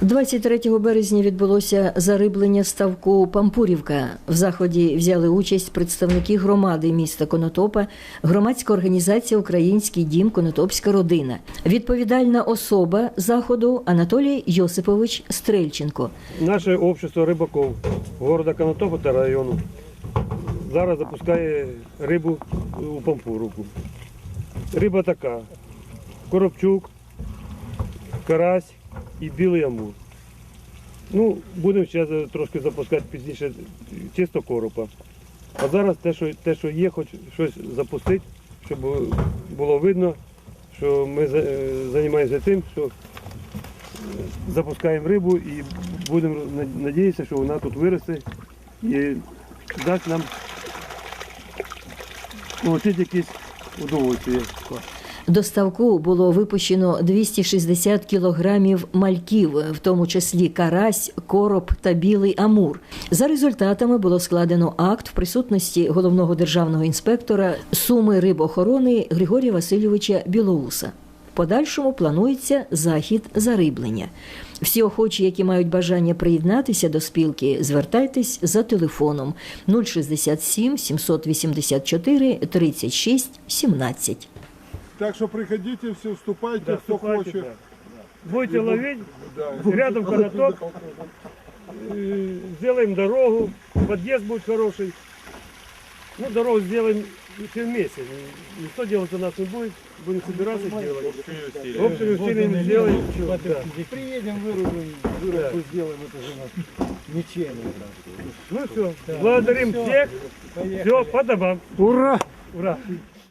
23 березня відбулося зариблення ставку Пампурівка. В заході взяли участь представники громади міста Конотопа, громадська організація Український дім Конотопська родина. Відповідальна особа заходу Анатолій Йосипович Стрельченко. Наше общество рибаков города Конотопа та району зараз запускає рибу у Пампуровку. Риба така: коробчук, карась і білий амур. Ну, будемо ще трошки запускати пізніше чисто коропа. А зараз те, що, те, що є, хоч щось запустити, щоб було видно, що ми е, займаємося тим, що запускаємо рибу і будемо на- надіятися, що вона тут виросте і дасть нам отримати якесь удовольствие. До ставку було випущено 260 кілограмів мальків, в тому числі карась, короб та білий амур. За результатами було складено акт в присутності головного державного інспектора Суми рибохорони Григорія Васильовича Білоуса. Подальшому планується захід зариблення. Всі охочі, які мають бажання приєднатися до спілки, звертайтесь за телефоном 067 784 36 17. Так что приходите, все, вступайте, кто вступайте, хочет. да. Будете ловить, Да. рядом конотоп, э, сделаем дорогу, подъезд будет хороший. Ну, дорогу сделаем все вместе. Никто делать у нас не будет, будем собираться делать. Общими усилиями сделаем. Да. Приедем, вырубим, вырубку сделаем, это же у нас ничем. Ну все, благодарим всех. Все, по домам. Ура! Ура!